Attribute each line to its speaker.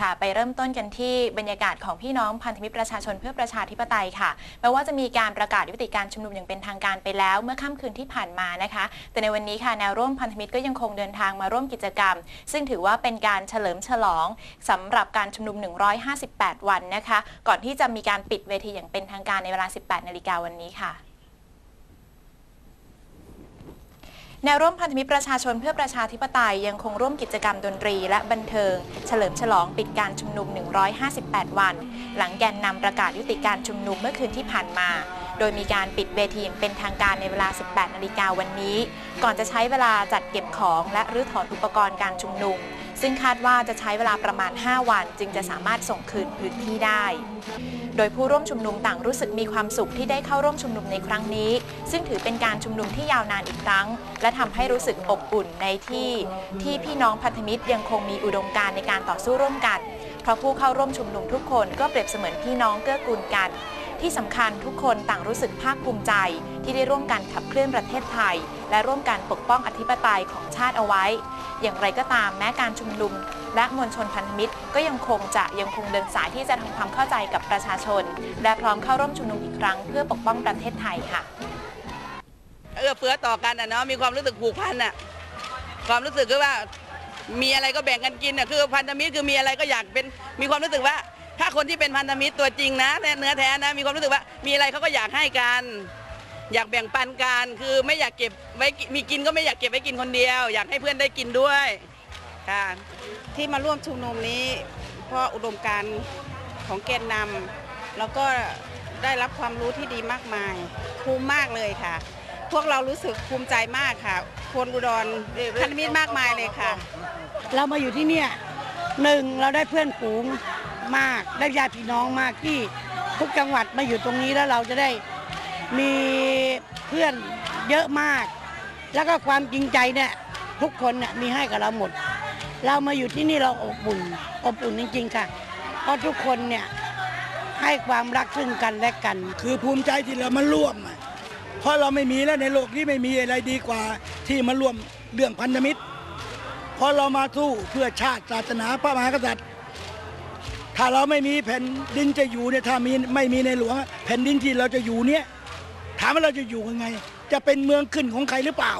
Speaker 1: ค่ะ ไปเริ่มต้นกันที่บรรยากาศของพี่น้องพันธมิตรประชาชนเพื่อประชาธิปไตยค่ะแม้ว่าจะมีการประกาศยุติการชุมนุมอย่างเป็นทางการไปแล้ว เมื่อค่ำคืนที่ผ่านมานะคะ แต่ในวันนี้ค่ะแนวร่วมพันธมิตรก็ยังคงเดินทางมาร่วมกิจกรรม ซึ่งถือว่าเป็นการเฉลิมฉลองสำหรับการชุมนุม 158 วันนะคะ ก่อนที่จะมีการปิดเวทีอย่างเป็นทางการในเวลา 18 นาฬิกาวันนี้ค่ะ แนวร่วมพันธมิตรประชาชนเพื่อประชาธิปไตยยังคงร่วมกิจกรรมดนตรีและบันเทิง เฉลิมฉลองปิดการชุมนุม 158 วัน หลังแกนนำประกาศยุติการชุมนุมเมื่อคืนที่ผ่านมา โดยมีการปิดเวทีเป็นทางการในเวลา 18 นาฬิกาวันนี้ ก่อนจะใช้เวลาจัดเก็บของและรื้อถอนอุปกรณ์การชุมนุมซึ่งคาดว่าจะใช้เวลาประมาณ 5 วัน จึงจะสามารถส่งคืนพื้นที่ได้ โดยผู้ร่วมชุมนุมต่างรู้สึกมีความสุขที่ได้เข้าร่วมชุมนุมในครั้งนี้ ซึ่งถือเป็นการชุมนุมที่ยาวนานอีกครั้ง และทำให้รู้สึกอบอุ่นในที่ ที่พี่น้องพันธมิตรยังคงมีอุดมการณ์ในการต่อสู้ร่วมกัน เพราะผู้เข้าร่วมชุมนุมทุกคนก็เปรียบเสมือนพี่น้องเกื้อกูลกัน ที่สำคัญทุกคนต่างรู้สึกภาคภูมิใจ ที่ได้ร่วมกันขับเคลื่อนประเทศไทย และร่วมกันปกป้องอธิปไตยของชาติเอาไว้ อย่างไรก็ตามแม้การชุมนุม และมวลชนพันธมิตร ก็ยังคงจะยังคงเดินสายที่จะทำความเข้าใจกับประชาชน และพร้อมเข้าร่วมชุมนุมอีกครั้ง เพื่อปกป้องประเทศไทยค่ะ
Speaker 2: เอื้อเฟื้อต่อกันอะเนาะมีความรู้สึกผูกพันอะความรู้สึกคือว่ามีอะไรก็แบ่งกันกินอะคือพันธมิตรคือมีอะไรก็อยากเป็นมีความรู้สึกว่า ถ้าคนที่เป็นพันธมิตรตัวจริงนะแต่เนื้อแท้นะมีความรู้สึกว่ามีอะไรเขาก็อยากให้กันอยากแบ่งปันกันคือไม่อยากเก็บไว้มีกินก็ไม่อยากเก็บไว้กินคนเดียว อยากให้เพื่อนได้กินด้วย ค่ะ
Speaker 3: ที่มาร่วมชุมนุมนี้ เพราะอุดมการของแกนนำแล้วก็ได้รับความรู้ที่ดีมากมายภูมิมากเลยค่ะ พวกเรารู้สึกภูมิใจมากค่ะคนอุดรพันธมิตรมากมายเลยค่ะ
Speaker 4: เรามาอยู่ที่เนี่ยหนึ่งเราได้เพื่อนฝูงมากได้ญาติพี่น้องมากที่ทุกจังหวัดมาอยู่ตรงนี้แล้วเราจะได้มีเพื่อนเยอะมาก แล้วก็ความจริงใจเนี่ยทุกคนเนี่ยมีให้กับเราหมด เรามาอยู่ที่นี่เราอบอุ่นอบอุ่นจริง ๆ ค่ะ เพราะทุกคนเนี่ยให้ความรักซึ่งกันและกัน
Speaker 5: คือภูมิใจที่เรามาร่วมอะเพราะเราไม่มีแล้วในโลกนี้ไม่มีอะไรดีกว่าที่มาร่วมเรื่องพันธมิตร เพราะเรามาสู้เพื่อชาติศาสนาพระมหากษัตริย์ ถ้าเราไม่มีแผ่นดินจะอยู่เนี่ยถ้ามีไม่มีในหลวงแผ่นดินที่เราจะอยู่เนี่ยถามว่าเราจะอยู่ยังไง จะเป็นเมืองขึ้นของใครหรือเปล่า